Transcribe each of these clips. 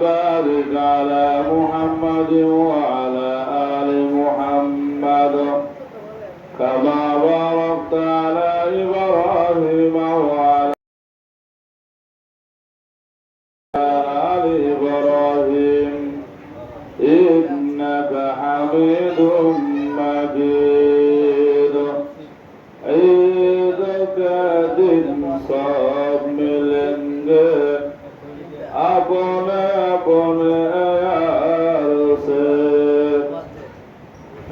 بارك على محمد وعلى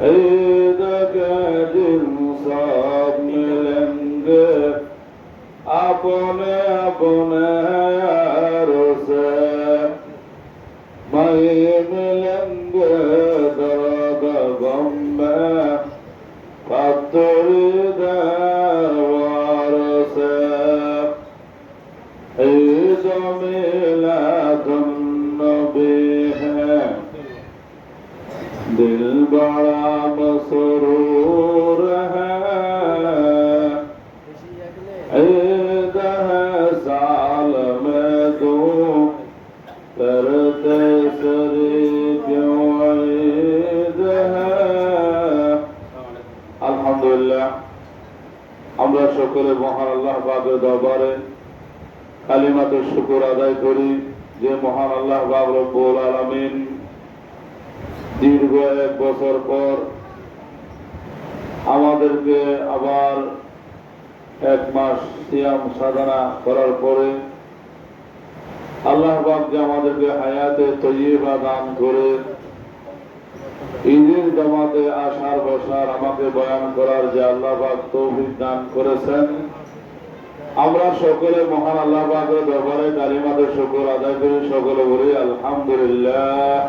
ذكر صاب ملند أبن أبن يا رسا ما يملند درد غم فطر وارسا إذا ميلاد النبي ہے دل بڑا عندها سعى المدعو فردي سريك আমরা সকলে মহান আল্লাহ বাবের দরবারে কালিমাতের শুকুর আদায় করি যে মহান আল্লাহ বাব আলমিন দীর্ঘ এক বছর পর আমাদেরকে আবার এক মাস সিয়াম সাধনা করার পরে আল্লাহ বাব যে আমাদেরকে হায়াতে তৈবা দান করে ঈদের জামাতে আসার বসার আমাকে বয়ান করার যে আল্লাহ পাক তৌফিক দান করেছেন আমরা সকলে মহান আল্লাহ পাকের ব্যাপারে কালিমাদের শুকর আদায় করি সকলে বলি আলহামদুলিল্লাহ।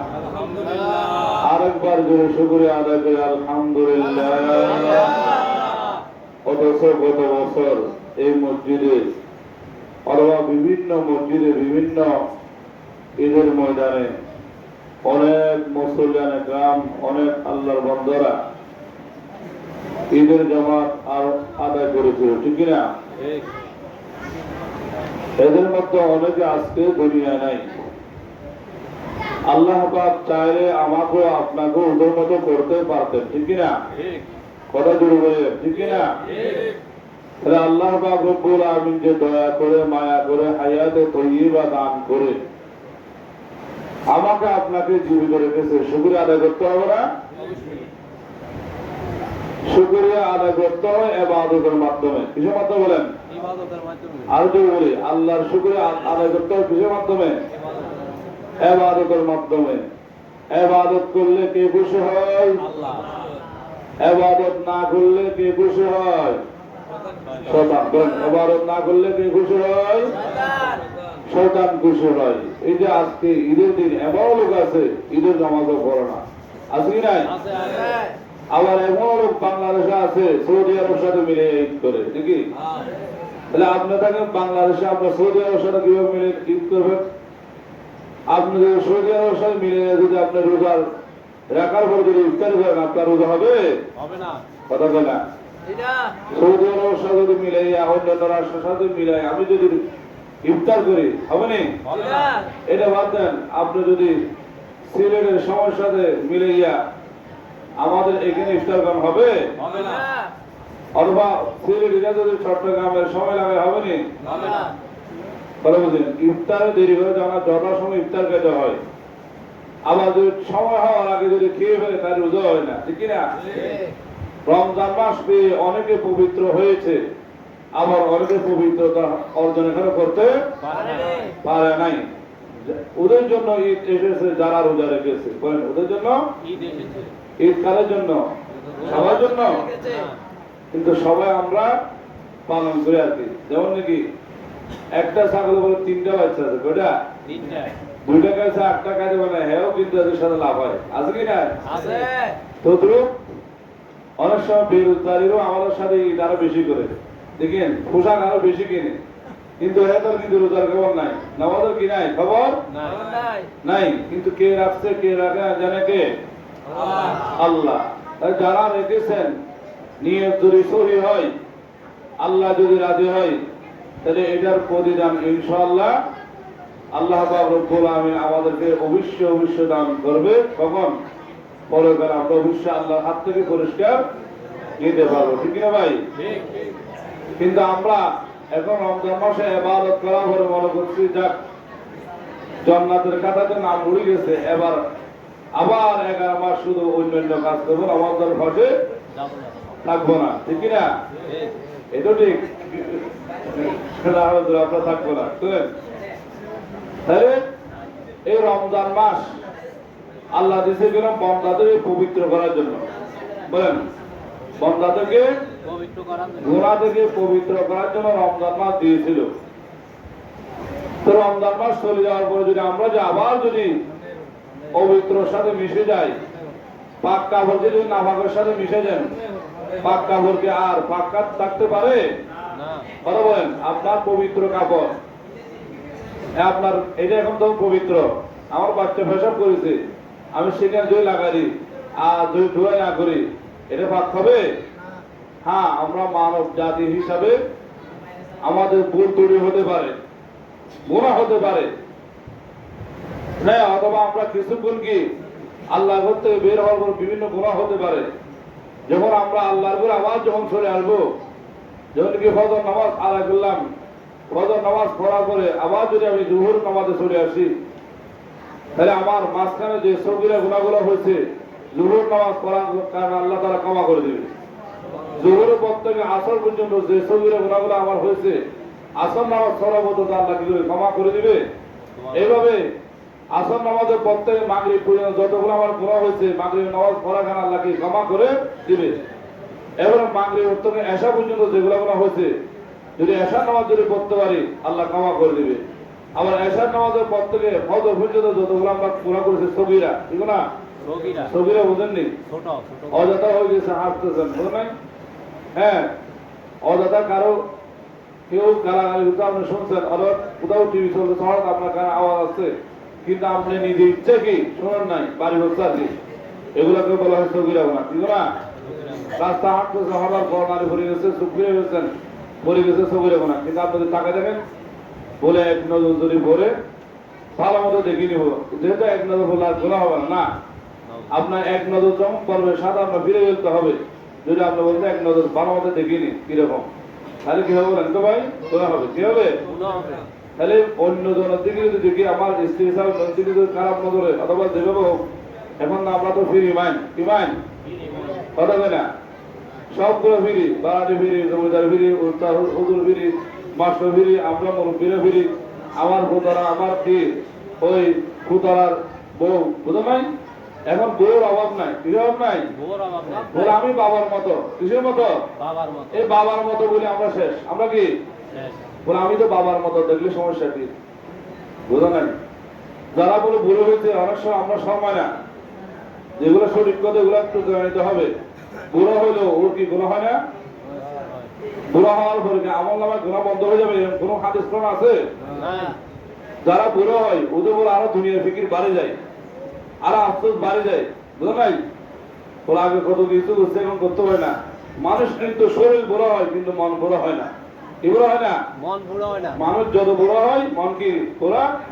আরেকবার জোরে শুকরে আদায় করি আলহামদুলিল্লাহ। অথচ গত বছর এই মসজিদে অথবা বিভিন্ন মসজিদে বিভিন্ন ঈদের ময়দানে অনেক মুসলমানের গ্রাম, অনেক আল্লাহর বন্ধরা ঈদের জামাত আর আদায় করেছিল, ঠিক না? এদের মধ্যে অনেকে আজকে দুনিয়া নাই। আল্লাহ চাইলে আমাকেও আপনাকেও ওদের মতো করতে পারতেন, ঠিক না? কথা জুড়ে বলে ঠিক না তাহলে আল্লাহ পাক রব্বুল আমিন যে দয়া করে মায়া করে হায়াতে তৈবা দান করে আমাকে আপনাকে জীবিত রেখেছে। শুক্রিয়া আদায় করতে হবে না? শুক্রিয়া আদায় করতে হবে এবাদতের মাধ্যমে। কিসের মাধ্যমে বলেন? আর যদি বলি আল্লাহর শুক্রিয়া আদায় করতে হবে কিসের মাধ্যমে। এবাদতের মাধ্যমে। এবাদত করলে কে খুশি হয়? আল্লাহ। এবাদত না করলে কে খুশি হয়? শতান এবাদত না করলে কে খুশি হয়? শয়তান খুশি হয়। এই যে আজকে ঈদের দিন এমন লোক আছে ঈদের নামাজও পড়ে না। আছে কি নাই? আবার এমন লোক বাংলাদেশে আছে সৌদি আরব সাথে মিলে ঈদ করে নাকি? তাহলে আপনি থাকেন বাংলাদেশে আপনার সৌদি আরবের সাথে কীভাবে মিলে ঈদ করবেন? আপনি যদি সৌদি আরবের সাথে মিলে যদি আপনার রোজার রাখার পর যদি ইফতার করেন আপনার রোজা হবে? হবে না। কথা বলে না। সৌদি আরবের সাথে যদি মিলাইয়া অন্যান্য রাষ্ট্রের সাথে মিলাই আমি যদি ইফতার করি হবে নি? এটা বাদ দেন আপনি যদি সিলেটের সময়ের সাথে মিলাইয়া আমাদের এখানে ইফতার করা হবে? হবে না। অথবা সিলেটিরা যদি চট্টগ্রামের সময় লাগে হবে নি? বলছেন ইফতারে দেরি করে জানা যথার সময় ইফতার খেতে হয়। আবার যদি সময় হওয়ার আগে যদি খেয়ে ফেলে তার রোজা হয় না ঠিক না রমজান মাস পেয়ে অনেকে পবিত্র হয়েছে আবার অনেকে পবিত্রতা অর্জন এখানে করতে পারে নাই। ওদের জন্য ঈদ এসেছে যারা রোজা রেখেছে বলেন ওদের জন্য? ঈদ কালের জন্য? সবার জন্য? কিন্তু সবাই আমরা পালন করে আর কি। যেমন নাকি একটা ছাগল বলে তিনটা বাচ্চা আছে হ্যাঁ কিন্তু এদের সাথে লাভ হয়। আছে কি না আছে। তদ্রুপ অনেক সময় বেরোজগারিরও আমাদের সাথে আরও বেশি করে। দেখেন পোশাক আরও বেশি কিনে। কিন্তু এদের কিন্তু রোজার খবর নাই। নামাজের কি নাই? খবর? নাই। নাই। কিন্তু কে রাখছে কে রাখে জানে কে? আল্লাহ। যারা রেখেছেন নিয়ত যদি সহি হয় আল্লাহ যদি রাজি হয় তাহলে এটার প্রতিদান ইনশাআল্লাহ আল্লাহ রব্বুল আমিন আমাদেরকে অবশ্যই অবশ্যই দান করবে। কখন? পরে বেলা আমরা অবশ্যই আল্লাহর হাত থেকে পরিষ্কার নিতে পারব। ঠিক না ভাই? কিন্তু আমরা এখন রমজান মাসে এবাদত করা পরে মনে করছি যাক জন্নাতের খাতাতে নাম উড়ে গেছে। এবার আবার এগারো মাস শুধু অন্যান্য কাজ করব আমাদের না থাকব না। ঠিক না এটা ঠিক। সেটা হয়তো থাকব না। বুঝলেন তাহলে এই রমজান মাস আল্লাহ দিছে গেলাম বন্দাদের পবিত্র করার জন্য। বলেন বন্দাদেরকে। গোড়া থেকে পবিত্র করার জন্য রমজান মাস দিয়েছিল। তো রমজান মাস চলে যাওয়ার পরে যদি আমরা যে আবার যদি পবিত্রর সাথে মিশে যাই পাক কাপড় যদি নাফাকের সাথে মিশে যান পাক কাপড়কে আর পাক্কা থাকতে পারে? না। কথা বলেন আপনার পবিত্র কাপড় আপনার, এটা এখন তো পবিত্র। আমার বাচ্চা পেশাব করেছে। আমি সেখানে দই লাগাই আর দই ধোয়াই না করি। এটা পাক হবে হ্যাঁ আমরা মানব জাতি হিসাবে আমাদের ভুল ত্রুটি হতে পারে গুণা হতে পারে। না, অথবা আমরা কিছুক্ষণ কি আল্লাহ ঘর থেকে বের হওয়ার পর বিভিন্ন গুণা হতে পারে। যখন আমরা আল্লাহর ঘরে আবার যখন চলে আসব, যখন কি ফজর নামাজ আদায় করলাম ফজর নামাজ পড়ার পরে আবার যদি আমি জুহুর নামাজে চলে আসি, তাহলে আমার মাঝখানে যে সবিরা গুণাগুলো হয়েছে জুহুর নামাজ পড়ার কারণে আল্লাহ তারা ক্ষমা করে দেবে জোহরের পর থেকে আসর পর্যন্ত যে সবিরা গুণাগুলো আমার হয়েছে, আসর নামাজ পড়া পর্যন্ত আল্লাহ কি করে ক্ষমা করে দিবে? এইভাবে আসর নামাজের পর থেকে মাগরিব পর্যন্ত যতগুলো আমার গুণা হয়েছে মাগরিব নামাজ পড়া খান আল্লাহ কি ক্ষমা করে দিবে। এবং মাগরিব থেকে এসা পর্যন্ত যেগুলো হয়েছে যদি এশার নামাজ যদি পড়তে পারি আল্লাহ ক্ষমা করে দিবে। আবার এশার নামাজের পর থেকে ফজর পর্যন্ত যতগুলো আমরা গুণা করেছি সবিরা ঠিক না? সবিরা বুঝেননি? অযথা হয়ে গেছে হাঁটতেছেন বুঝলেন নাই? হ্যাঁ অযথা কারও কেউ গালাগালি হতো আপনি শুনছেন অথবা কোথাও টিভি চলতে হঠাৎ আপনার কানে আওয়াজ আসছে কিন্তু আপনি নিজে ইচ্ছে কি শোনেন নাই বাড়ি হচ্ছে আর কি? এগুলোকে বলা হয় সবিরা না ঠিক না? রাস্তা হাঁটতেছে হঠাৎ করোনারে ভরে গেছে চুপ ফিরে ভরে গেছে সগিরা না। কিন্তু আপনাদের টাকা দেখেন বলে এক নজর যদি ভরে ভালো মতো দেখে নিব। যেহেতু এক নজর বলে আর গোলা হবে না আপনার এক নজর যখন করবে সাদা আপনার ফিরে ফেলতে হবে। যদি আপনি বলতে এক নজর ভালো মতো দেখিনি কীরকম? তাহলে কি হবে বলেন তো ভাই? তোলা হবে। কি হবে? তাহলে অন্য জনের দিকে যদি দেখি আমার স্ত্রী হিসাবে দিকে যদি খারাপ নজরে অথবা হোক এখন না আমরা তো ফিরি মাইন কি মাইন কথা বলে না? সবগুলো ফিরি বাড়াটি ফিরি জমিদার ফিরি উস্তাদ হুজুর ফিরি মাস্টার ফিরি আমরা মুরব্বীরা ফিরি। আমার খুতারা আমার কি ওই খুতারার বউ বুঝো নাই? এখন বউর অভাব নাই কিসের অভাব নাই? বলে আমি বাবার মতো কিসের মতো? এই বাবার মতো বলে আমরা শেষ। আমরা কি। বলে আমি তো বাবার মতো দেখলে সমস্যা কি? বুঝো নাই? যারা বলে ভুল হয়েছে অনেক সময় আমরা সময় না। যেগুলো সঠিক কথা এগুলো একটু জেনে নিতে হবে। বুড়ো হইল ওর কি গুণ হয় না? বুড়ো হওয়ার পরে আমল নামায় গুণা বন্ধ হয়ে যাবে? কোনো হাদিস কোন আছে? যারা বুড়ো হয় ওদের বলে আরও দুনিয়ার ফিকির বাড়ে যায় আরও আফসোস বাড়ে যায়। বুঝো নাই? ওরা আগে কত কিছু করছে এখন করতে হয় না। মানুষ কিন্তু শরীর বড় হয় কিন্তু মন বড় হয় না। কি বড় হয় না? মন বুড়ো হয় না। মানুষ যত বড় হয় মন কি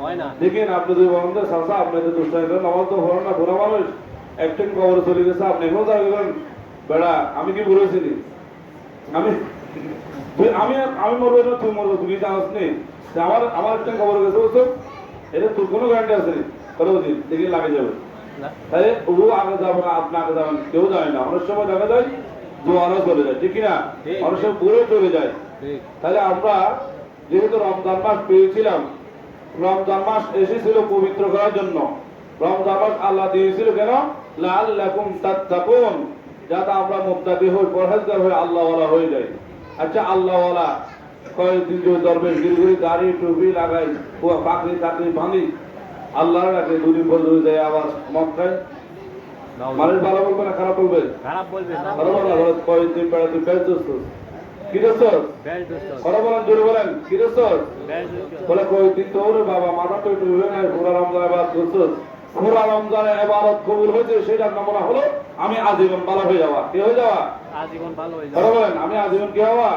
হয় না। দেখেন আপনি যদি বলেন যে সাসা আপনি তো দুষ্টাই হলো না বুড়া মানুষ। একদিন কবরে চলে গেছে আপনি এখনও করেন বেড়া আমি কি বলেছিলি আমি আমি আমি মরবো না তুই মরবো তুমি জানাস নি? আমার আমার একটা খবর গেছে বুঝছ? এটা তোর কোনো গ্যারান্টি আছে নি? দেখে লাগে যাবে। তাহলে ও আগে যাবে না আপনি আগে যাবেন কেউ যায় না। অনেক সময় দেখা যায় জোয়ারও চলে যায় ঠিক না। অনেক সময় বুড়ো চলে যায়। তাহলে আমরা যেহেতু রমজান মাস পেয়েছিলাম রমজান মাস এসেছিল পবিত্র করার জন্য। রমজান মাস আল্লাহ দিয়েছিল কেন? লাল লাকুম তাত্তাকুন। যাতে আমরা মুক্তাদি হই পরহেজগার হয়ে আল্লাহওয়ালা হয়ে যাই। আচ্ছা আল্লাহওয়ালা কয়েকদিন যদি দরবেশ গিরগুড়ি দাড়ি টুপি লাগাই পুয়া পাকড়ি টাকড়ি ভাঙি আল্লাহর ডাকে দুদিন পর দুই যায় আবার মক্কায়। মানুষ ভালো বলবে না খারাপ বলবে? খারাপ বলবে ভালো কয়েকদিন বেড়াতে বেড়াতে কি দোস্ত? উস্তাদ কথা বলেন জোরে বলেন কি দোস্ত? বেল্ট বলে কই দিন তো বাবা মাথা তো একটু হয়ে নাই পুরা রমজান পুরা রমজানে এবারত কবুল হয়েছে সেটার নমুনা হলো আমি আজীবন ভালো হয়ে যাওয়া। কি হয়ে যাওয়া? আজীবন ভালো হয়ে বলেন আমি আজীবন কি হওয়া?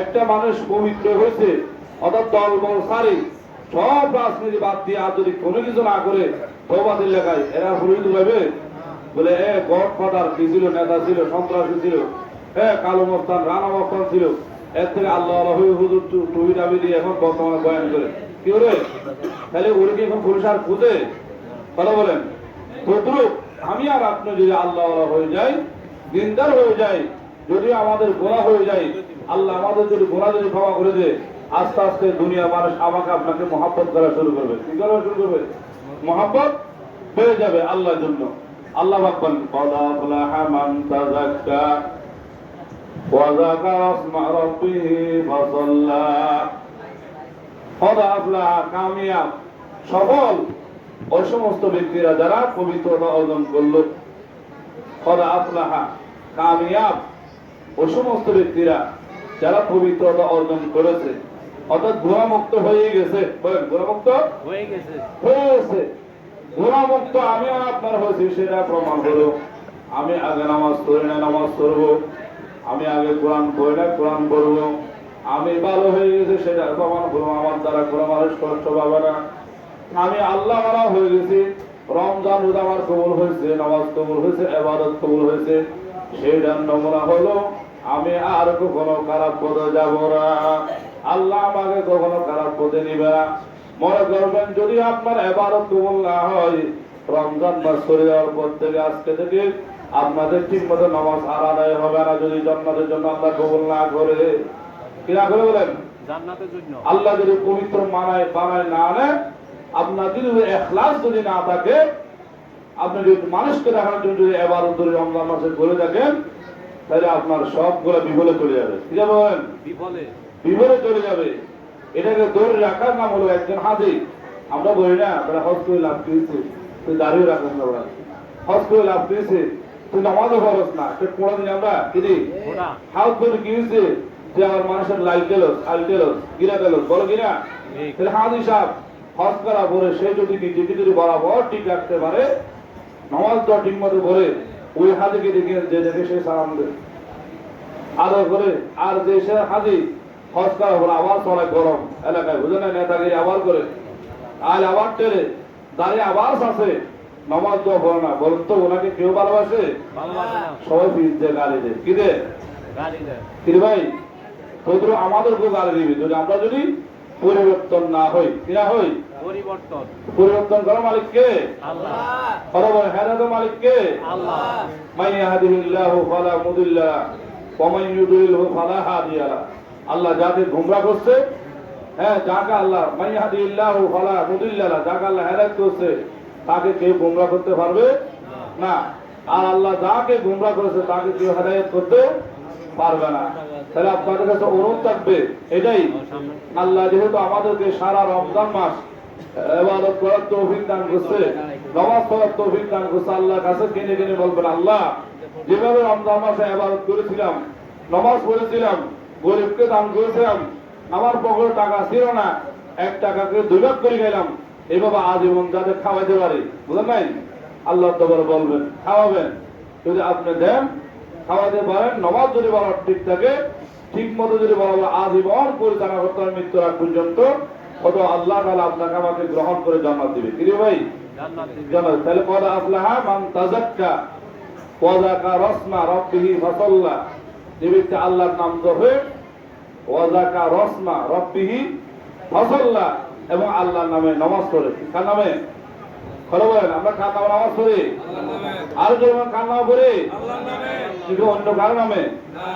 একটা মানুষ পবিত্র হয়েছে অর্থাৎ দল বল সারি সব রাজনীতি বাদ দিয়ে আর যদি কোনো কিছু না করে তৌবাদের লেখায় এরা ফুরিয়ে পাবে বলে এ গড ফাদার কি ছিল নেতা ছিল সন্ত্রাসী ছিল এ কালো মস্তান রানা মস্তান ছিল। এর থেকে আল্লাহ আল্লাহ হুজুর টাবি দিয়ে এখন বর্তমানে বয়ান করে। কি করে তাহলে ওরে কি এখন পুলিশ আর খুঁজে? কথা বলেন, তদ্রুপ আমি আর আপনি যদি আল্লাহ হয়ে যাই, দিনদার হয়ে যাই, যদি আমাদের গোনা হয়ে যায় আল্লাহ আমাদের যদি গোনা যদি ক্ষমা করে দেয়, আস্তে আস্তে দুনিয়া মানুষ আমাকে আপনাকে মহাব্বত করা শুরু করবে। কি করা শুরু করবে? মহাব্বত হয়ে যাবে আল্লাহর জন্য। আল্লাহ ভাববেন কদা আফলাহা মান কামিয়াব, সফল। ওই সমস্ত ব্যক্তিরা যারা পবিত্রতা অর্জন করল কদা আফলাহা কামিয়াব ওই সমস্ত ব্যক্তিরা যারা পবিত্রতা অর্জন করেছে অর্থাৎ গুণামুক্ত হয়ে গেছে বলেন গুণামুক্ত হয়ে গেছে। হয়েছে। গুণামুক্ত আমি আপনার হয়েছি সেটা প্রমাণ করো আমি আগে নামাজ পড়ি না নামাজ পড়ব। আমি আগে কোরআন পড়ি না কোরআন পড়ব। আমি ভালো হয়ে গেছে সেটা প্রমাণ করব আমার দ্বারা কোনো মানুষ কষ্ট পাবে না। আমি আল্লাহ মারা হয়ে গেছি রমজান রোজা আমার কবুল হয়েছে নামাজ কবুল হয়েছে এবাদত কবুল হয়েছে। সেইটার নমুনা হলো আমি আর কখনো খারাপ পথে যাব না। আল্লাহ আমাকে কখনো খারাপ পথে নিবে না। মনে করবেন যদি আপনার এবারত কবুল না হয় রমজান মাস করে যাওয়ার পর থেকে আজকে থেকে আপনাদের ঠিক মতো নামাজ আর আদায় হবে না যদি জন্নাতের জন্য আল্লাহ কবুল না করে। কি না করে বলেন? আল্লাহ যদি পবিত্র মানায় বানায় না আনে আপনার যদি এখলাস যদি না থাকে আপনি যদি মানুষকে দেখানোর জন্য যদি এবার ধরে রমজান মাসে করে থাকেন তাহলে আপনার সবগুলো বিফলে চলে যাবে। কি যাবে বলেন? বিফলে? বিফলে চলে যাবে। এটাকে ধরে রাখার নাম হলো একজন হাজি। আমরা বলি না তারা হজ করে লাভ পেয়েছে তুই দাঁড়িয়ে রাখিস না ওরা হজ করে লাভ পেয়েছে তুই নামাজও খরচ না তুই কোনোদিন আমরা কি দিই হাউস করে কি হয়েছে? যে আমার মানুষের লাইল গেলস আল গেলস গিরা গেলস বলো কিনা। তাহলে হাজি সাহেব হজ করা পরে সে যদি নিজেকে যদি বরাবর ঠিক রাখতে পারে নামাজ তো ঠিক মতো করে ওই হাজিকে দেখে যে দেখে সে সালাম দেয়। আদর করে আর যে সে হাজি হজ করা পরে আবার চলায় গরম এলাকায়। বুঝে না নেতাগিরি আবার করে। আজ আবার টেরে দাঁড়িয়ে আবার শাসে নামাজ তো পড়ে না। বলুন তো ওনাকে কেউ ভালোবাসে? সবাই ফিস দিয়ে গালি দেয়। কি দেয়? গালি ভাই? তোদের আমাদেরকে গালি দিবি। যদি আমরা যদি পরিবর্তন না হই কি না হই? পরিবর্তন। পরিবর্তন করার মালিক কে আল্লাহ। বলে হেদায়ত মালিক কে আল্লাহ। মাই ইয়াহদিহিল্লাহু ফালা মুদিল্লা ওয়া মান ইউদ্লিলহু ফালা হাদিয়া। লা। আল্লাহ যাকে গুমরা করছে হ্যাঁ যাকে আল্লাহ মাই ইয়াহদিহিল্লাহু ফালা মুদিল্লা। যাকে আল্লাহ হেদায়েত করছে তাকে কেউ গুমরা করতে পারবে না। আর আল্লাহ যাকে গুমরা করেছে তাকে কেউ হেদায়েত করতে পারবে না। তাহলে আপনাদের কাছে অনুরোধ থাকবে এটাই। আল্লাহ যেহেতু আমাদেরকে সারা রমজান মাস এবাদত করার তৌফিক দান করছে। নামাজ পড়ার তৌফিক দান করছে। আল্লাহর কাছে বলবেন, আল্লাহ, যেভাবে রমজান মাসে এবাদত করেছিলাম, নামাজ পড়েছিলাম, গরিবকে দান করেছিলাম, আমার পকেটে টাকা ছিল না, এক টাকাকে দুই করে গেলাম এভাবে আজীবন যাতে খাওয়াইতে পারি, বুঝলেন নাই? আল্লাহ তোমার বলবেন, খাওয়াবেন। যদি আপনি দেন খাওয়াতে পারেন, নমাজ যদি বলার ঠিক থাকে ঠিক মতো যদি বলা আজীবন পরিচালনা করতে মৃত্যুর আগ পর্যন্ত। কত আল্লাহ তাআলা আপনাকে আমাকে গ্রহণ করে জান্নাত দিবে। কি ভাই? জান্নাত। তাহলে কদ আফলাহা মান তাযাক্কা ওয়া যাকারা রাসমা রাব্বিহি ফাসাল্লা। যে ব্যক্তি আল্লাহর নাম ধরে ওয়া যাকারা রাসমা রাব্বিহি ফাসাল্লা এবং আল্লাহর নামে নামাজ পড়ে। কার নামে? কথা বলেন, আমরা কার নামে নামাজ পড়ি? আর যেমন কার নামে পড়ি? কিন্তু অন্য কার নামে?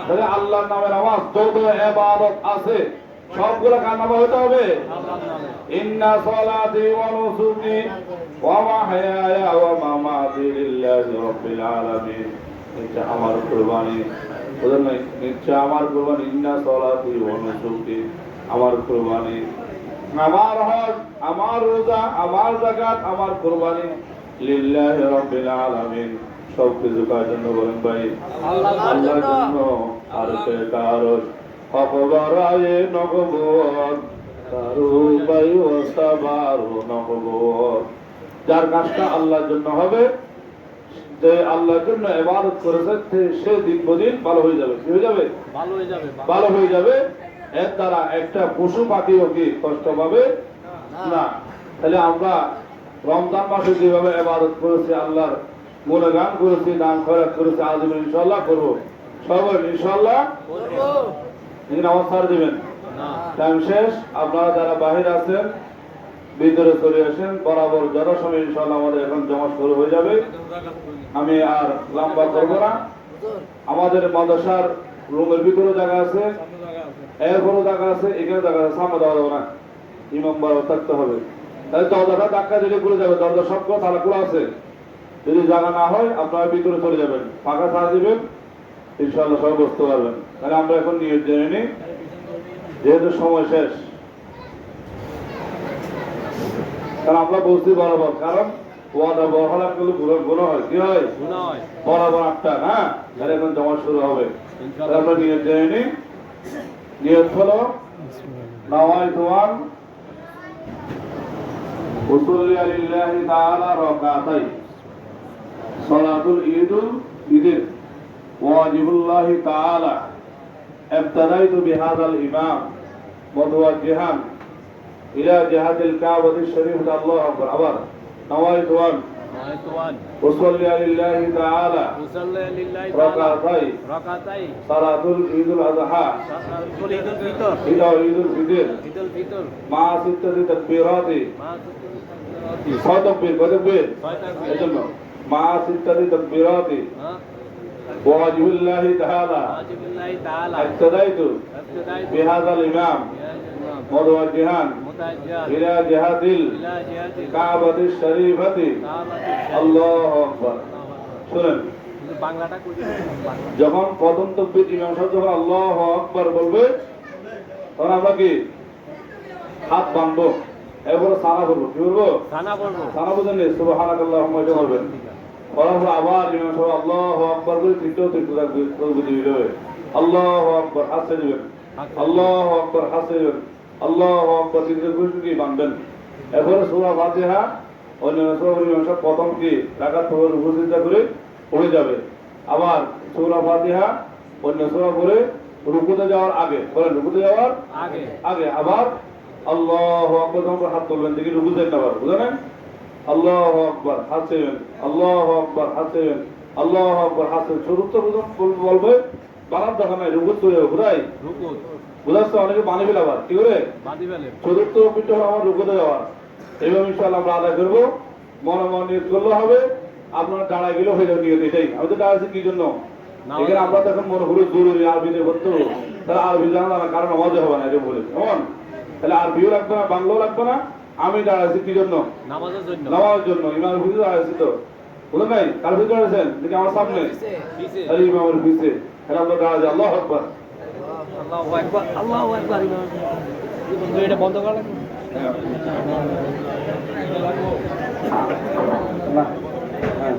তাহলে আল্লাহর নামে নামাজ এবাদত আছে। সবগুলো কার নামে হতে হবে? ইন্না সালাতি ওয়া নুসুকি ওয়া মাহইয়ায়া ওয়া মামাতি লিল্লাহি রাব্বিল আলামিন। এটা আমার কুরবানি। বুঝলেন না নিশ্চয় আমার কুরবানি। ইন্না সালাতি ওয়া নুসুকি আমার কুরবানি। আমার হজ আমার রোজা আমার যাকাত আমার কুরবানি লিল্লাহি রাব্বিল আলামিন। সব কিছু কার জন্য বলেন ভাই? আল্লাহ আল্লাহর জন্য। আর সে কারও অপবরায়ে ওসাবারু নগবর। যার কাজটা আল্লাহর জন্য হবে যে আল্লাহর জন্য ইবাদত করেছে সে- দিন বদিন ভালো হয়ে যাবে। কি হয়ে যাবে? ভালো হয়ে যাবে ভালো। হয়ে যাবে। এর দ্বারা একটা পশু পাখিও কি কষ্ট পাবে? না। তাহলে আমরা রমজান মাসে যেভাবে এবাদত করেছি আল্লাহর গুণগান করেছি নাম খরচ করেছি আজীবন ইনশাল্লাহ করব। সবাই ইনশাল্লাহ দিন আমার ছাড় দিবেন। টাইম শেষ আপনারা যারা বাহির আছেন ভিতরে চলে আসেন বরাবর যথাসময় ইনশাল্লাহ আমাদের এখন জমা শুরু হয়ে যাবে। আমি আর লম্বা করব না। আমাদের মাদ্রাসার রুমের ভিতরে জায়গা আছে এরপরও জায়গা আছে এখানে জায়গা আছে সামনে দেওয়া যাবে না। ইমাম বারো থাকতে হবে। তাহলে দরজাটা ধাক্কা দিলে খুলে যাবে দরজা সব কথা খোলা আছে। যদি জায়গা না হয় আপনারা ভিতরে চলে যাবেন। ফাঁকা ছাড়া দিবেন। ইনশাল্লাহ সবাই বসতে পারবেন। তাহলে আমরা এখন নিয়োগ জেনে নিই। যেহেতু সময় শেষ। কারণ আমরা বলছি বরাবর। কারণ ওয়াদা গুলো হয়। কি হয়? বরাবর আটটা না? তাহলে এখন জমা শুরু হবে। তাহলে আমরা নিয়োগ জেনে নিই। নিয়োগ হলো উসুল্লি লিল্লাহি তাআলা রাকাতাই সালাতুল ঈদুল ওয়াজিবুল্লাহ তাআলা ইবতাদাইতু বিহাদাল ইমাম মদওয়া ইলা জিহাদিল কাবাতি শরীফ আল্লাহু আকবার। আবার নওয়াই দোয়ান মাস ইত্যাদি তকবির হ্যাঁ وواجب الله تعالى ওয়াজিবুল্লাহি তাআলা ابتديت ابتدائي بهذا الإمام يا إمام متوجها متأجر إلى جهة إلى جهة الكعبة الشريفة কাবাতুল আল্লাহ আকবার শুনেন কিন্তু বাংলাটা কই যখন প্রথম তকবীর ইমাম সাহেব যখন আল্লাহ আকবার বলবে তখন আমরা কি হাত বাঁধবো এরপরে সানা করবো কি করবো খানা বলবো সানা বুঝেন নি সুবহানাকাল্লাহুম্মা এটা করবেন আবার ইমাম সাহেব আল্লাহ আকবার করে তৃতীয় আল্লাহ আকবার হাসে দিবেন আল্লাহ আকবার হাসে দিবেন আল্লাহ আকবার তৃতীয় কি এরপরে সূরা ফাতিহা সূরা ইমাম সাহেব প্রথম কি? রাকাত উপস্থিত করে পড়ে যাবে। আবার সূরা ফাতিহা অন্য সূরা পড়ে রুকুতে যাওয়ার আগে বলেন রুকুতে যাওয়ার আগে। আগে আবার আল্লাহ আকবার হাত তুলবেন দেখি রুকু দেন আবার বুঝলেন? আল্লাহ আকবার হাসেন আল্লাহ আকবার হাসেন আল্লাহ আকবার হাসেন। বলবে বানার দেখা নাই রুকুত। বুঝাচ্ছে অনেকে আবার কি করে? চতুর্থ পিঠে হলো আমার রুকুতে যাওয়ার। আমরা আদায় করব। মনে মনে করলে হবে। আপনার দাঁড়ায় গেলেও হয়ে যাবে এটাই। আমি তো দাঁড়াচ্ছি কি জন্য? এখানে আমরা তো এখন মনে করি জরুরি আরবিতে করতে তাহলে আরবি জানা কারণ আমাদের হবে না এটা বলে। কেমন? তাহলে আরবিও লাগবে না বাংলাও লাগবে না। আমি দাঁড়াচ্ছি কি জন্য নামাজের জন্য। নামাজের জন্য ইমামের ভিতরে দাঁড়াচ্ছি তো বুঝলেন নাই কার ভিতরে দাঁড়াচ্ছেন দেখি আমার সামনে। পিছে তাহলে ইমামের পিছিয়ে তাহলে আমরা আল্লাহ আকবার। আল্লাহু আকবার আল্লাহু আকবার ইমাম। বন্ধু এটা বন্ধ করা লাগবে না। হ্যাঁ।